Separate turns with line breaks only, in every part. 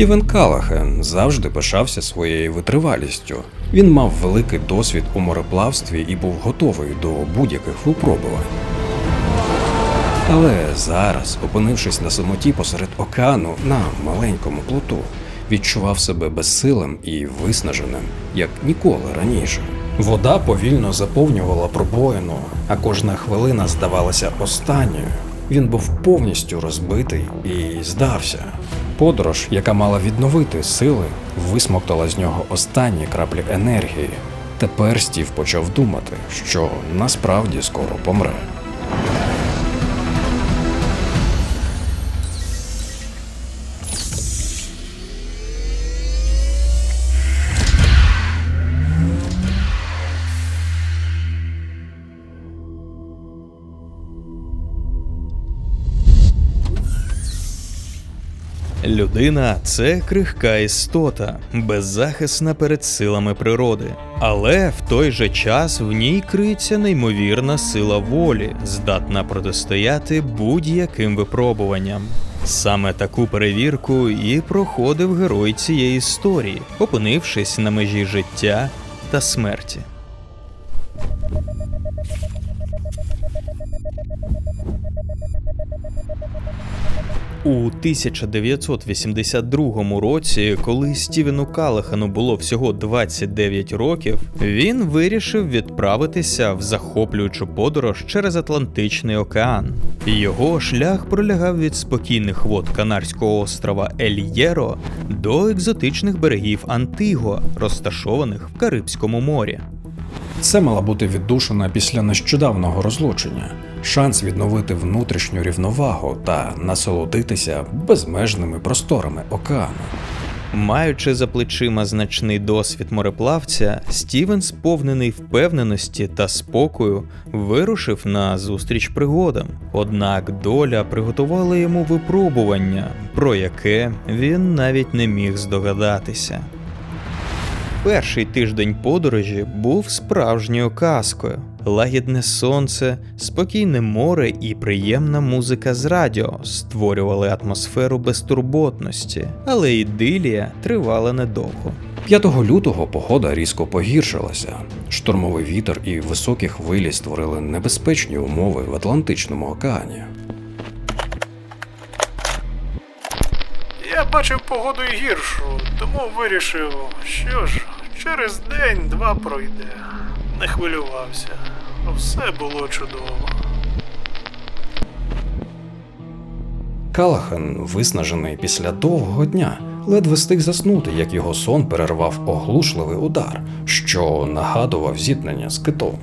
Стівен Калахен завжди пишався своєю витривалістю. Він мав великий досвід у мореплавстві і був готовий до будь-яких випробувань. Але зараз, опинившись на самоті посеред океану на маленькому плоту, відчував себе безсилим і виснаженим, як ніколи раніше. Вода повільно заповнювала пробоїну, а кожна хвилина здавалася останньою. Він був повністю розбитий і здався. Подорож, яка мала відновити сили, висмоктала з нього останні краплі енергії. Тепер Стів почав думати, що насправді скоро помре.
Людина це крихка істота, беззахисна перед силами природи. Але в той же час в ній криється неймовірна сила волі, здатна протистояти будь-яким випробуванням. Саме таку перевірку і проходив герой цієї історії, опинившись на межі життя та смерті. У 1982 році, коли Стівену Калахану було всього 29 років, він вирішив відправитися в захоплюючу подорож через Атлантичний океан. Його шлях пролягав від спокійних вод Канарського острова Ель-Єро до екзотичних берегів Антиго, розташованих в Карибському морі.
Це мала бути віддушина після нещодавнього розлучення, шанс відновити внутрішню рівновагу та насолодитися безмежними просторами океану.
Маючи за плечима значний досвід мореплавця, Стівен, сповнений впевненості та спокою, вирушив на зустріч пригодам. Однак доля приготувала йому випробування, про яке він навіть не міг здогадатися. Перший тиждень подорожі був справжньою казкою. Лагідне сонце, спокійне море і приємна музика з радіо створювали атмосферу безтурботності, але ідилія тривала недовго.
5 лютого погода різко погіршилася. Штормовий вітер і високі хвилі створили небезпечні умови в Атлантичному океані.
Я бачив погоду і гіршу, тому вирішив, що ж, через день-два пройде. Не хвилювався. Все було чудово.
Калахан, виснажений після довгого дня, ледве встиг заснути, як його сон перервав оглушливий удар, що нагадував зіткнення з китом.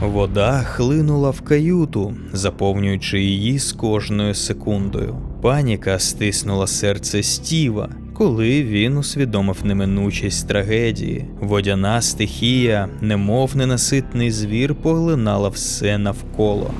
Вода хлинула в каюту, заповнюючи її з кожною секундою. Паніка стиснула серце Стіва, коли він усвідомив неминучість трагедії. Водяна стихія, немов ненаситний звір, поглинала все навколо.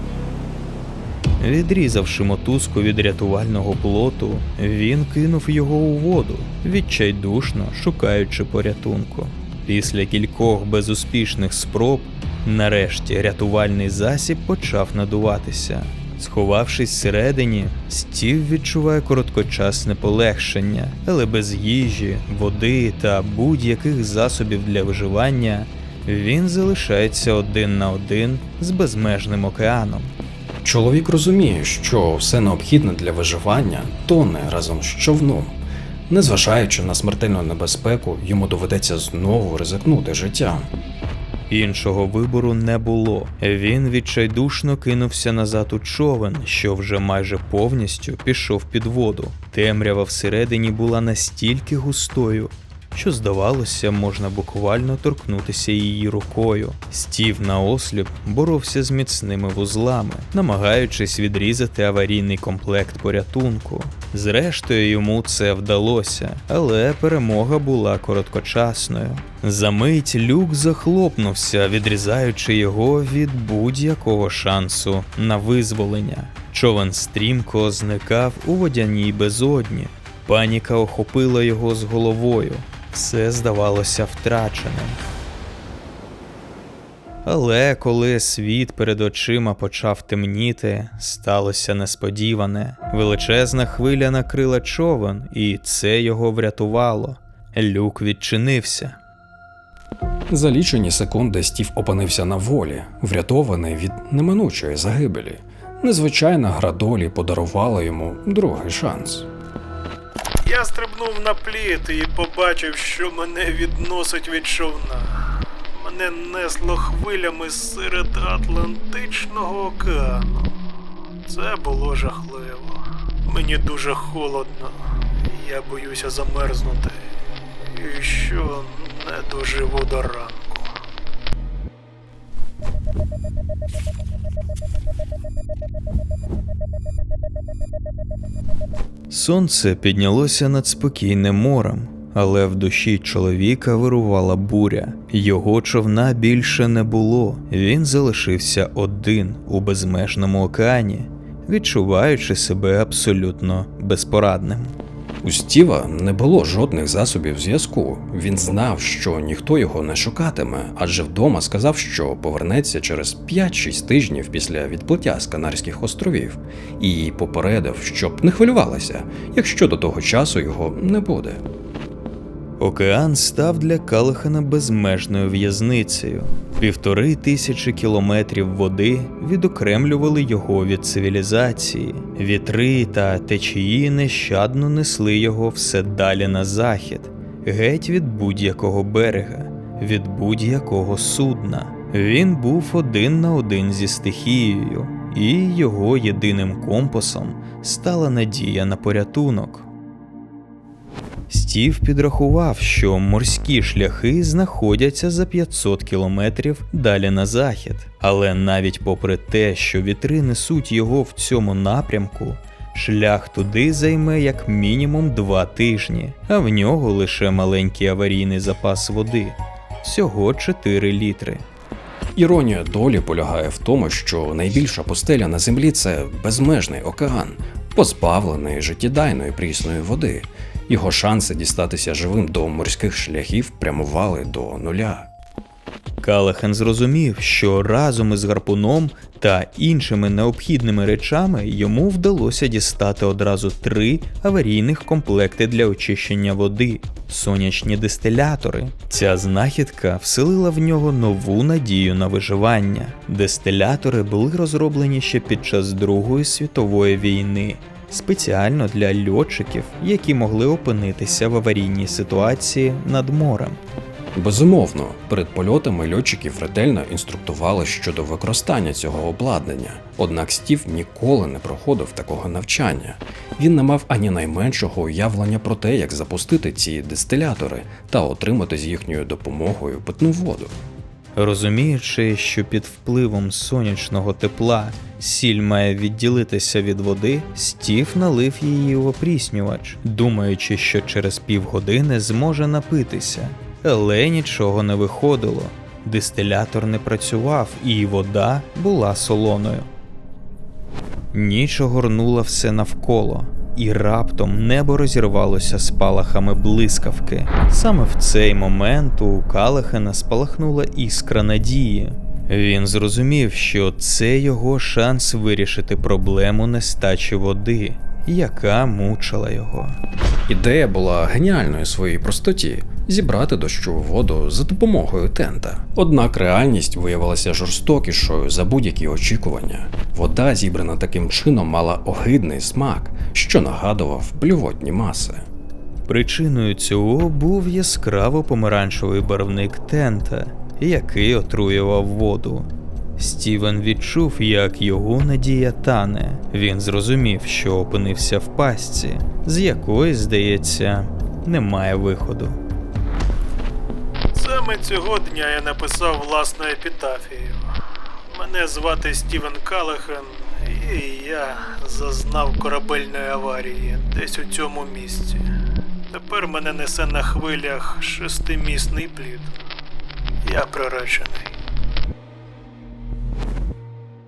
Відрізавши мотузку від рятувального плоту, він кинув його у воду, відчайдушно шукаючи порятунку. Після кількох безуспішних спроб, нарешті рятувальний засіб почав надуватися. Сховавшись всередині, стів відчуває короткочасне полегшення, але без їжі, води та будь-яких засобів для виживання він залишається один на один з безмежним океаном.
Чоловік розуміє, що все необхідне для виживання тоне разом з човном. Незважаючи на смертельну небезпеку, йому доведеться знову ризикнути життям.
Іншого вибору не було. Він відчайдушно кинувся назад у човен, що вже майже повністю пішов під воду. Темрява всередині була настільки густою, що, здавалося, можна буквально торкнутися її рукою. Стів наосліп боровся з міцними вузлами, намагаючись відрізати аварійний комплект порятунку. Зрештою, йому це вдалося, але перемога була короткочасною. Замить люк захлопнувся, відрізаючи його від будь-якого шансу на визволення. Човен стрімко зникав у водяній безодні. Паніка охопила його з головою. Все здавалося втраченим. Але коли світ перед очима почав темніти, сталося несподіване. Величезна хвиля накрила човен, і це його врятувало. Люк відчинився.
За лічені секунди Стів опинився на волі, врятований від неминучої загибелі. Незвичайна гра долі подарувала йому другий шанс.
Я стрибнув на пліт і побачив, що мене відносить від човна. Мене несло хвилями серед Атлантичного океану. Це було жахливо. Мені дуже холодно. Я боюся замерзнути. І що не доживу до ранку.
Сонце піднялося над спокійним морем, але в душі чоловіка вирувала буря. Його човна більше не було. Він залишився один у безмежному океані, відчуваючи себе абсолютно безпорадним.
У Стіва не було жодних засобів зв'язку. Він знав, що ніхто його не шукатиме, адже вдома сказав, що повернеться через 5-6 тижнів після відплиття з Канарських островів, і попередив, щоб не хвилювалася, якщо до того часу його не буде.
Океан став для Калахана безмежною в'язницею. Півтори тисячі кілометрів води відокремлювали його від цивілізації. Вітри та течії нещадно несли його все далі на захід, геть від будь-якого берега, від будь-якого судна. Він був один на один зі стихією, і його єдиним компасом стала надія на порятунок. Стів підрахував, що морські шляхи знаходяться за 500 кілометрів далі на захід. Але навіть попри те, що вітри несуть його в цьому напрямку, шлях туди займе як мінімум два тижні, а в нього лише маленький аварійний запас води всього 4 літри.
Іронія долі полягає в тому, що найбільша пустеля на землі це безмежний океан, позбавлений життєдайної прісної води. Його шанси дістатися живим до морських шляхів прямували до нуля.
Калахен зрозумів, що разом із гарпуном та іншими необхідними речами йому вдалося дістати одразу три аварійних комплекти для очищення води сонячні дистилятори. Ця знахідка вселила в нього нову надію на виживання. Дистилятори були розроблені ще під час Другої світової війни. Спеціально для льотчиків, які могли опинитися в аварійній ситуації над морем.
Безумовно, перед польотами льотчиків ретельно інструктували щодо використання цього обладнання. Однак Стів ніколи не проходив такого навчання. Він не мав ані найменшого уявлення про те, як запустити ці дистилятори та отримати з їхньою допомогою питну воду.
Розуміючи, що під впливом сонячного тепла сіль має відділитися від води, Стів налив її у опріснювач, думаючи, що через півгодини зможе напитися. Але нічого не виходило. Дистилятор не працював, і вода була солоною. Ніч огорнула все навколо, і раптом небо розірвалося спалахами блискавки. Саме в цей момент у Калахена спалахнула іскра надії. Він зрозумів, що це його шанс вирішити проблему нестачі води, яка мучила його.
Ідея була геніальною своїй простоті зібрати дощову воду за допомогою тента. Однак реальність виявилася жорстокішою за будь-які очікування. Вода, зібрана таким чином, мала огидний смак, що нагадував блювотні маси.
Причиною цього був яскраво помаранчевий барвник тента, який отруював воду. Стівен відчув, як його надія тане. Він зрозумів, що опинився в пастці, з якої, здається, немає виходу.
Саме цього дня я написав власну епітафію. Мене звати Стівен Калахен, і я зазнав корабельної аварії десь у цьому місці. Тепер мене несе на хвилях шестимісний плід. Я приречений.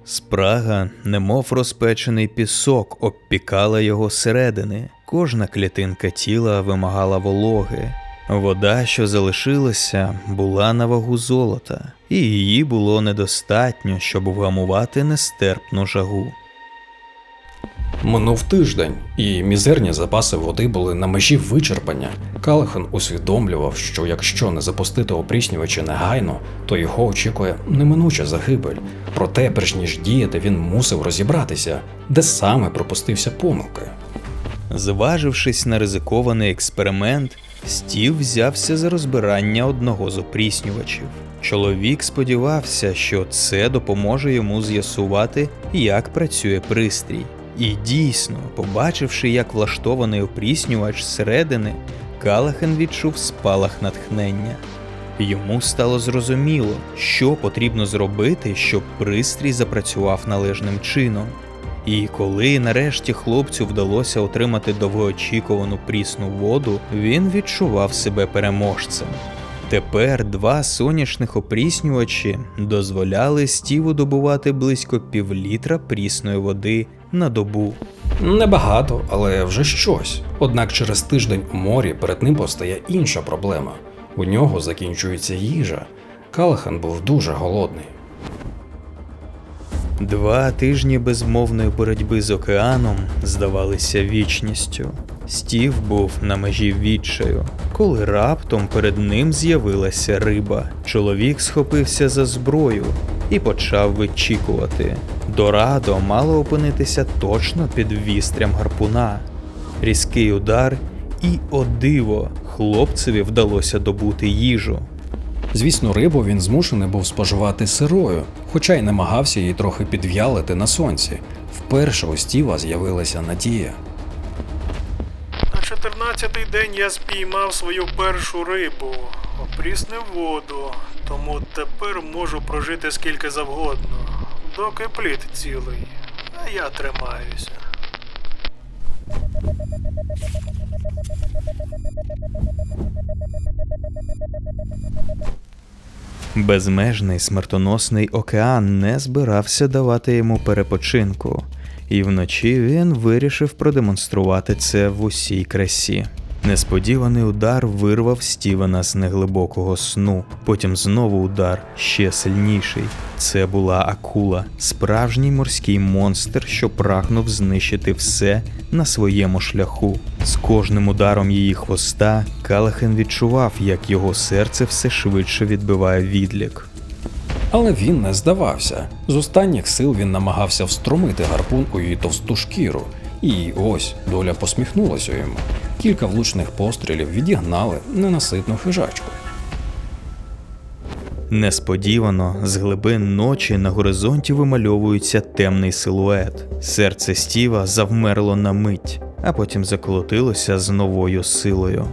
Спрага, немов розпечений пісок, обпікала його середини. Кожна клітинка тіла вимагала вологи. Вода, що залишилася, була на вагу золота, і її було недостатньо, щоб вгамувати нестерпну жагу.
Минув тиждень, і мізерні запаси води були на межі вичерпання. Калахан усвідомлював, що якщо не запустити опріснювачі негайно, то його очікує неминуча загибель. Проте, перш ніж діяти, він мусив розібратися, де саме пропустився помилки.
Зважившись на ризикований експеримент, Стів взявся за розбирання одного з опріснювачів. Чоловік сподівався, що це допоможе йому з'ясувати, як працює пристрій. І дійсно, побачивши, як влаштований опріснювач зсередини, Калахен відчув спалах натхнення. Йому стало зрозуміло, що потрібно зробити, щоб пристрій запрацював належним чином. І коли нарешті хлопцю вдалося отримати довгоочікувану прісну воду, він відчував себе переможцем. Тепер два сонячних опріснювачі дозволяли стіву добувати близько півлітра прісної води на добу.
Небагато, але вже щось. Однак через тиждень у морі перед ним постає інша проблема. У нього закінчується їжа. Калахан був дуже голодний.
Два тижні безмовної боротьби з океаном здавалися вічністю. Стів був на межі відчаю, коли раптом перед ним з'явилася риба. Чоловік схопився за зброю і почав вичікувати. Дорадо мало опинитися точно під вістрям гарпуна. Різкий удар, і о диво, хлопцеві вдалося добути їжу.
Звісно, рибу він змушений був споживати сирою, хоча й намагався її трохи підв'ялити на сонці. Вперше у Стіва з'явилася надія.
На 14-й день я спіймав свою першу рибу, опріснив воду, тому тепер можу прожити скільки завгодно, доки плід цілий, а я тримаюся.
Безмежний смертоносний океан не збирався давати йому перепочинку, і вночі він вирішив продемонструвати це в усій красі. Несподіваний удар вирвав Стівена з неглибокого сну. Потім знову удар ще сильніший. Це була акула, справжній морський монстр, що прагнув знищити все на своєму шляху. З кожним ударом її хвоста Калахен відчував, як його серце все швидше відбиває відлік.
Але він не здавався. З останніх сил він намагався встромити гарпун у її товсту шкіру. І ось доля посміхнулася йому. Кілька влучних пострілів відігнали ненаситну хижачку.
Несподівано з глибин ночі на горизонті вимальовується темний силует. Серце Стіва завмерло на мить, а потім заколотилося з новою силою.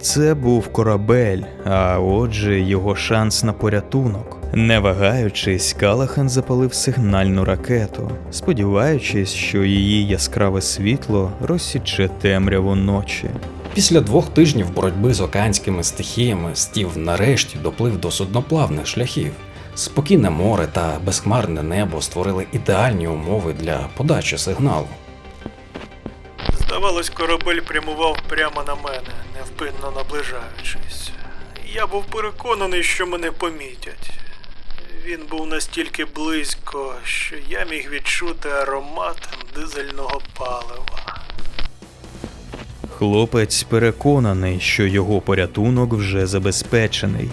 Це був корабель, а отже, його шанс на порятунок. Не вагаючись, Калахан запалив сигнальну ракету, сподіваючись, що її яскраве світло розсіче темряву ночі.
Після двох тижнів боротьби з океанськими стихіями Стів нарешті доплив до судноплавних шляхів. Спокійне море та безхмарне небо створили ідеальні умови для подачі сигналу.
Здавалось, корабель прямував прямо на мене, невпинно наближаючись. Я був переконаний, що мене помітять. Він був настільки близько, що я міг відчути аромат дизельного палива.
Хлопець переконаний, що його порятунок вже забезпечений.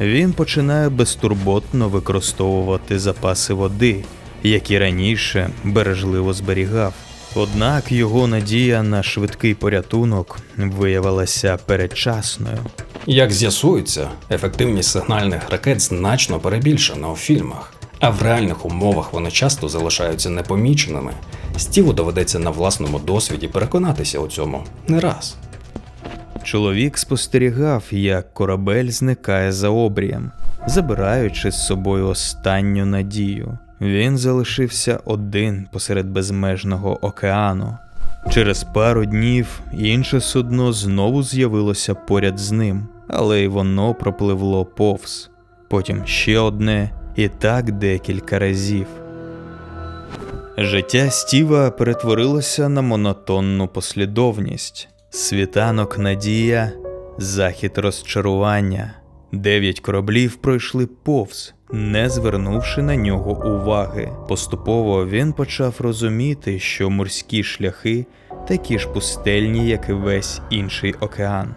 Він починає безтурботно використовувати запаси води, які раніше бережливо зберігав. Однак його надія на швидкий порятунок виявилася передчасною.
Як з'ясується, ефективність сигнальних ракет значно перебільшена у фільмах, а в реальних умовах вони часто залишаються непоміченими. Стіву доведеться на власному досвіді переконатися у цьому не раз.
Чоловік спостерігав, як корабель зникає за обрієм, забираючи з собою останню надію. Він залишився один посеред безмежного океану. Через пару днів інше судно знову з'явилося поряд з ним, але й воно пропливло повз. Потім ще одне, і так декілька разів. Життя Стіва перетворилося на монотонну послідовність. Світанок надія, захід розчарування. Дев'ять кораблів пройшли повз, не звернувши на нього уваги. Поступово він почав розуміти, що морські шляхи такі ж пустельні, як і весь інший океан.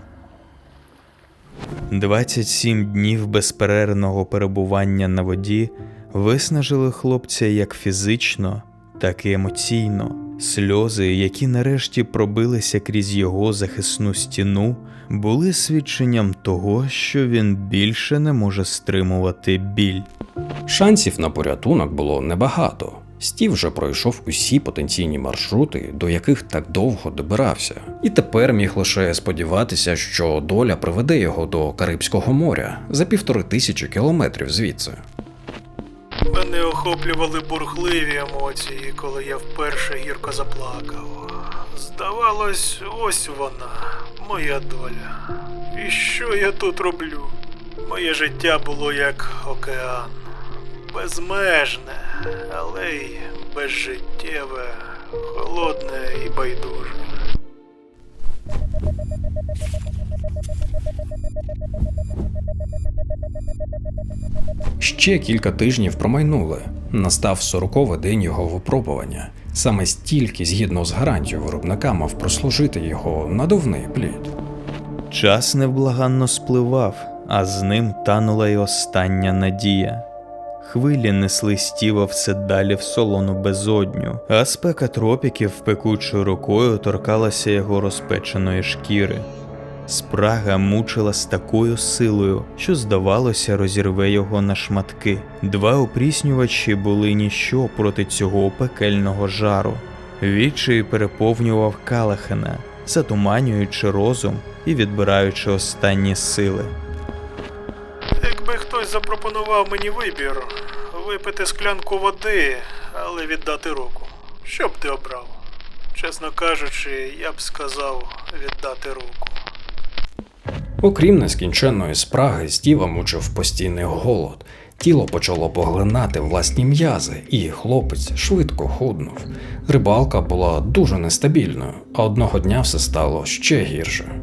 27 днів безперервного перебування на воді виснажили хлопця як фізично, так і емоційно. Сльози, які нарешті пробилися крізь його захисну стіну, були свідченням того, що він більше не може стримувати біль.
Шансів на порятунок було небагато. Стів вже пройшов усі потенційні маршрути, до яких так довго добирався, і тепер міг лише сподіватися, що доля приведе його до Карибського моря за півтори тисячі кілометрів звідси.
Мене охоплювали бурхливі емоції, коли я вперше гірко заплакав. Здавалось, ось вона, моя доля. І що я тут роблю? Моє життя було як океан. Безмежне, але й безжиттєве, холодне і байдуже.
Ще кілька тижнів промайнули. Настав сороковий день його випробування. Саме стільки, згідно з гарантією виробника, мав прослужити його надувний плід.
Час невблаганно спливав, а з ним танула й остання надія. Хвилі несли стіва все далі в солону безодню, а спека тропіків пекучою рукою торкалася його розпеченої шкіри. Спрага мучила з такою силою, що, здавалося, розірве його на шматки. Два опріснювачі були ніщо проти цього пекельного жару. Відчай переповнював Калахена, затуманюючи розум і відбираючи останні сили.
Запропонував мені вибір випити склянку води, але віддати руку. Що б ти обрав? Чесно кажучи, я б сказав віддати руку.
Окрім нескінченної спраги, Стіва мучив постійний голод. Тіло почало поглинати власні м'язи, і хлопець швидко худнув. Рибалка була дуже нестабільною, а одного дня все стало ще гірше.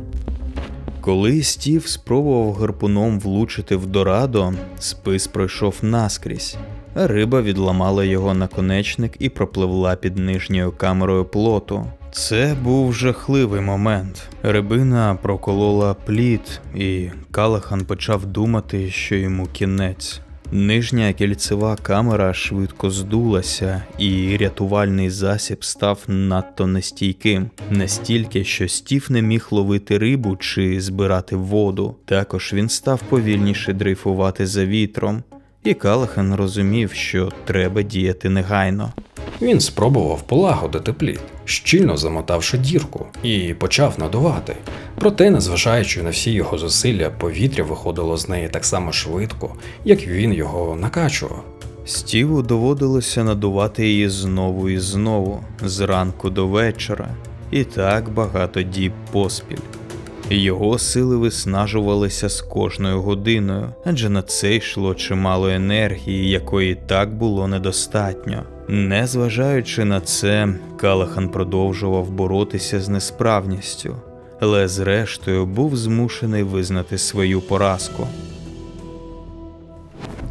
Коли Стів спробував гарпуном влучити в Дорадо, спис пройшов наскрізь, риба відламала його наконечник і пропливла під нижньою камерою плоту. Це був жахливий момент. Рибина проколола плід, і Калахан почав думати, що йому кінець. Нижня кільцева камера швидко здулася, і рятувальний засіб став надто нестійким, настільки, що стів не міг ловити рибу чи збирати воду. Також він став повільніше дрейфувати за вітром, і Калахан розумів, що треба діяти негайно.
Він спробував полагодити плід, щільно замотавши дірку, і почав надувати. Проте, незважаючи на всі його зусилля, повітря виходило з неї так само швидко, як він його накачував.
Стіву доводилося надувати її знову і знову, зранку до вечора, і так багато діб поспіль. Його сили виснажувалися з кожною годиною, адже на це йшло чимало енергії, якої так було недостатньо. Незважаючи на це, Калахан продовжував боротися з несправністю, але зрештою був змушений визнати свою поразку.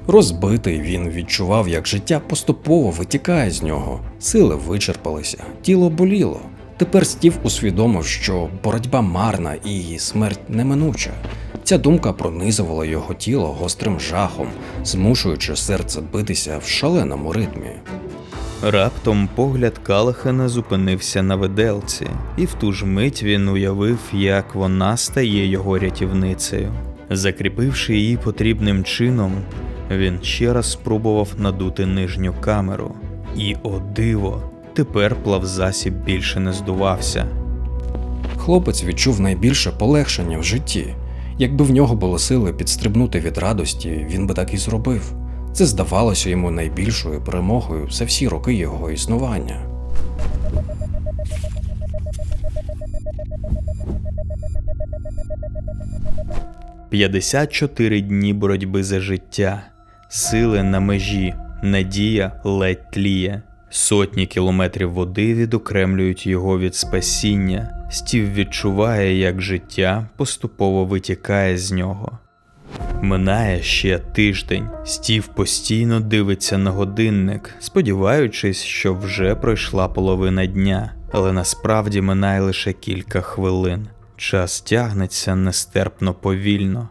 Розбитий він відчував, як життя поступово витікає з нього, сили вичерпалися, тіло боліло. Тепер Стів усвідомив, що боротьба марна і смерть неминуча. Ця думка пронизувала його тіло гострим жахом, змушуючи серце битися в шаленому ритмі.
Раптом погляд Калахана зупинився на виделці, і в ту ж мить він уявив, як вона стає його рятівницею. Закріпивши її потрібним чином, він ще раз спробував надути нижню камеру. І, о диво, тепер плавзасіб більше не здувався.
Хлопець відчув найбільше полегшення в житті. Якби в нього були сили підстрибнути від радості, він би так і зробив. Це здавалося йому найбільшою перемогою за всі роки його існування.
– 54 дні боротьби за життя, сили на межі, надія ледь тліє. Сотні кілометрів води відокремлюють його від спасіння. Стів відчуває, як життя поступово витікає з нього. Минає ще тиждень. Стів постійно дивиться на годинник, сподіваючись, що вже пройшла половина дня, але насправді минає лише кілька хвилин. Час тягнеться нестерпно повільно.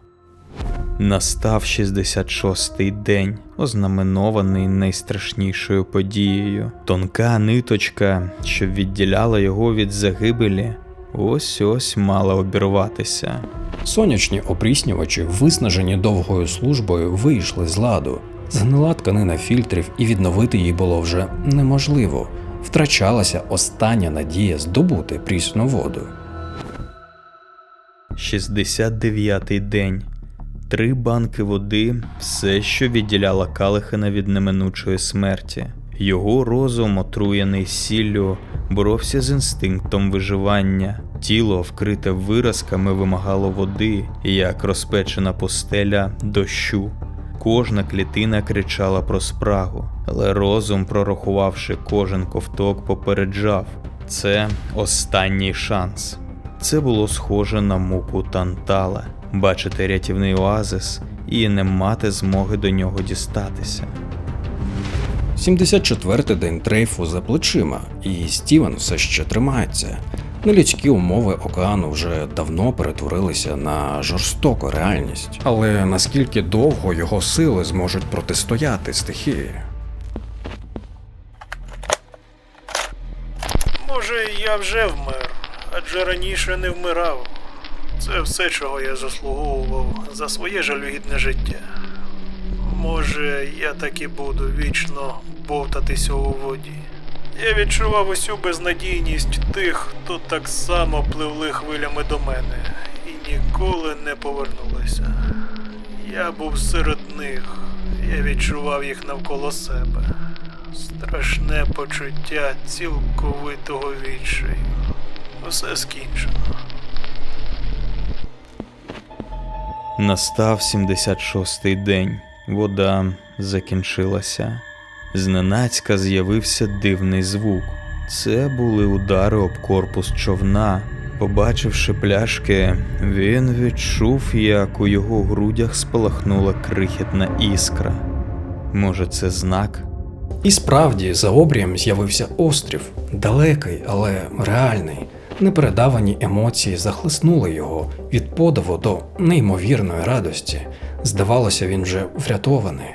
Настав 66-й день, ознаменований найстрашнішою подією. Тонка ниточка, що відділяла його від загибелі, ось ось мала обірватися.
Сонячні опріснювачі, виснажені довгою службою, вийшли з ладу. Згнила тканина фільтрів, і відновити її було вже неможливо. Втрачалася остання надія здобути прісну воду.
69-й день. Три банки води все, що відділяло Калихана від неминучої смерті. Його розум, отруєний сіллю, боровся з інстинктом виживання. Тіло, вкрите виразками, вимагало води, як розпечена постеля дощу. Кожна клітина кричала про спрагу, але розум, прорахувавши кожен ковток, попереджав це останній шанс. Це було схоже на муку Тантала бачити рятівний оазис і не мати змоги до нього дістатися.
74-й день дрейфу за плечима, і Стівен все ще тримається. Нелюдські умови океану вже давно перетворилися на жорстоку реальність. Але наскільки довго його сили зможуть протистояти стихії?
Може, я вже вмер, адже раніше не вмирав. Це все, чого я заслуговував за своє жалюгідне життя. Може, я так і буду вічно бовтатися у воді. Я відчував усю безнадійність тих, хто так само пливли хвилями до мене і ніколи не повернулися. Я був серед них, я відчував їх навколо себе. Страшне почуття цілковитого відчаю. Все скінчено.
Настав 76-й день. Вода закінчилася. Зненацька з'явився дивний звук. Це були удари об корпус човна. Побачивши пляшки, він відчув, як у його грудях спалахнула крихітна іскра. Може, це знак?
І справді за обрієм з'явився острів, далекий, але реальний. Непередавані емоції захлиснули його від подиву до неймовірної радості. Здавалося, він вже врятований.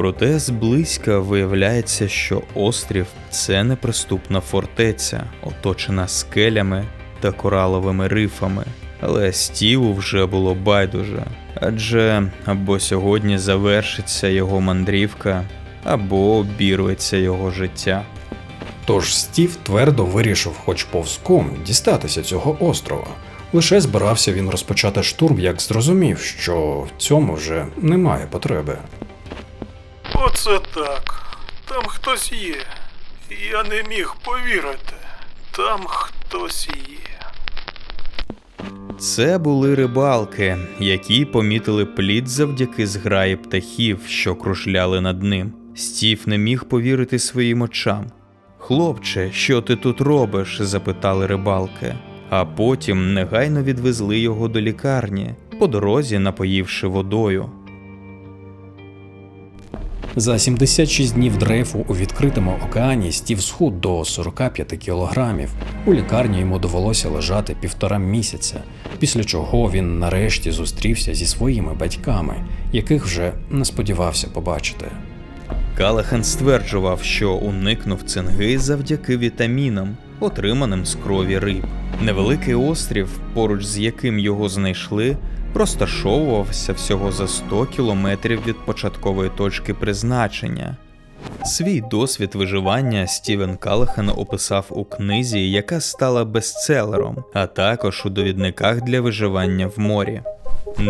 Проте зблизька виявляється, що острів це неприступна фортеця, оточена скелями та кораловими рифами. Але Стіву вже було байдуже, адже або сьогодні завершиться його мандрівка, або обірветься його життя.
Тож Стів твердо вирішив, хоч повзком, дістатися цього острова. Лише збирався він розпочати штурм, як зрозумів, що в цьому вже немає потреби.
Оце так. Там хтось є. Я не міг повірити. Там хтось є.
Це були рибалки, які помітили плід завдяки зграї птахів, що кружляли над ним. Стів не міг повірити своїм очам. Хлопче, що ти тут робиш? запитали рибалки, а потім негайно відвезли його до лікарні, по дорозі напоївши водою.
За 76 днів дрейфу у відкритому океані Стів схуд до 45 кілограмів. У лікарні йому довелося лежати півтора місяця, після чого він нарешті зустрівся зі своїми батьками, яких вже не сподівався побачити.
Калахан стверджував, що уникнув цинги завдяки вітамінам, отриманим з крові риб. Невеликий острів, поруч з яким його знайшли, розташовувався всього за 100 кілометрів від початкової точки призначення. Свій досвід виживання Стівен Калахен описав у книзі, яка стала бестселером, а також у довідниках для виживання в морі.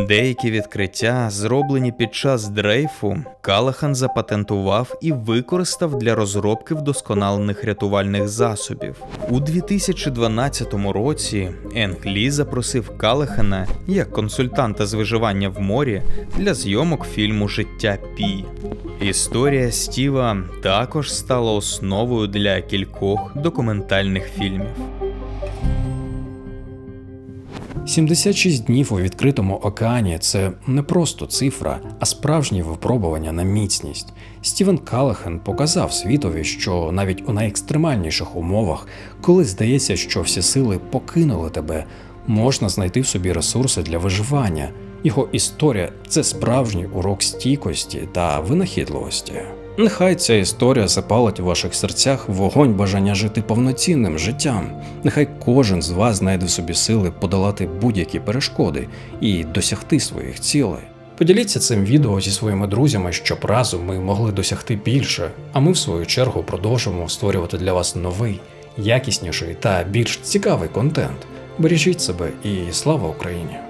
Деякі відкриття, зроблені під час дрейфу, Калахан запатентував і використав для розробки вдосконалених рятувальних засобів. У 2012 році Енг Лі запросив Калахана як консультанта з виживання в морі для зйомок фільму Життя Пі. Історія Стіва також стала основою для кількох документальних фільмів.
76 днів у відкритому океані це не просто цифра, а справжнє випробування на міцність. Стівен Калахен показав світові, що навіть у найекстремальніших умовах, коли здається, що всі сили покинули тебе, можна знайти в собі ресурси для виживання. Його історія це справжній урок стійкості та винахідливості. Нехай ця історія запалить у ваших серцях вогонь бажання жити повноцінним життям. Нехай кожен з вас знайде в собі сили подолати будь-які перешкоди і досягти своїх цілей. Поділіться цим відео зі своїми друзями, щоб разом ми могли досягти більше, а ми в свою чергу продовжимо створювати для вас новий, якісніший та більш цікавий контент. Бережіть себе і слава Україні!